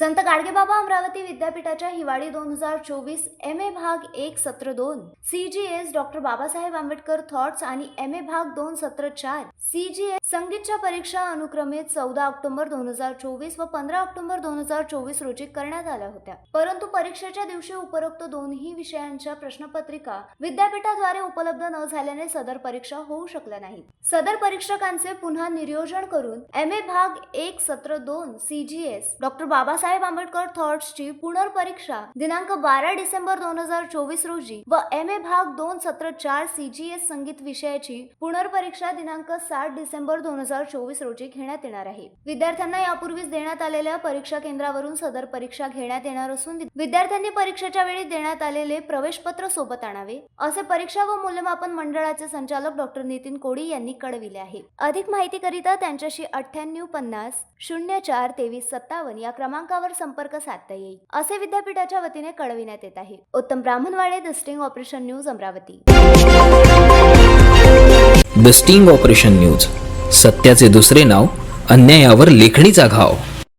संत गाडगेबाबा अमरावती विद्यापीठाच्या हिवाळी दोन हजार चोवीस एम ए भाग एक सत्र दोन. C G S doctor Babasaheb Ambedkar thoughts आणि एम ए भाग दोन सत्र चार. सी जी एस संगीतच्या परीक्षा अनुक्रमे चौदा ऑक्टोबर दोन हजार चोवीस व पंधरा ऑक्टोबर दोन हजार चोवीस रोजी करण्यात आल्या होत्या. परंतु परीक्षेच्या दिवशी उपरोक्त दोन्ही विषयांच्या प्रश्नपत्रिका विद्यापीठाद्वारे उपलब्ध न झाल्याने सदर परीक्षा होऊ शकल्या नाही सदर परीक्षकांचे पुन्हा नियोजन करून एम ए भाग एक सत्र दोन C G S doctor Babasaheb Ambedkar थॉट्सची पुनर्परीक्षा दिनांक बारा डिसेंबर दोन हजार चोवीस रोजी व एम ए भाग दोन सत्र चार सी जी एस संगीत विषयाची पुनर्परीक्षा दिनांक सात डिसेंबर दोन हजार चोवीस रोजी घेण्यात येणार आहे. विद्यार्थ्यांना यापूर्वीच देण्यात आलेल्या परीक्षा केंद्रावरून सदर परीक्षा घेण्यात येणार असून विद्यार्थ्यांनी परीक्षेच्या वेळी देण्यात आलेले प्रवेशपत्र सोबत आणावे असे परीक्षा व मूल्यमापन मंडळाचे संचालक डॉक्टर नितीन कोडी यांनी कळविले आहे. अधिक माहितीकरिता त्यांच्याशी अठ्ठ्याण्णव पन्नास शून्य चार तेवीस सत्तावन्न या क्रमांकावर संपर्क साधता येईल असे विद्यापीठाच्या वतीने कळविण्यात येत आहे. Uttam Brahmanwade the sting operation news Amravati. The sting operation news सत्याचे दुसरे नाव अन्यायावर लेखणीचा घाव.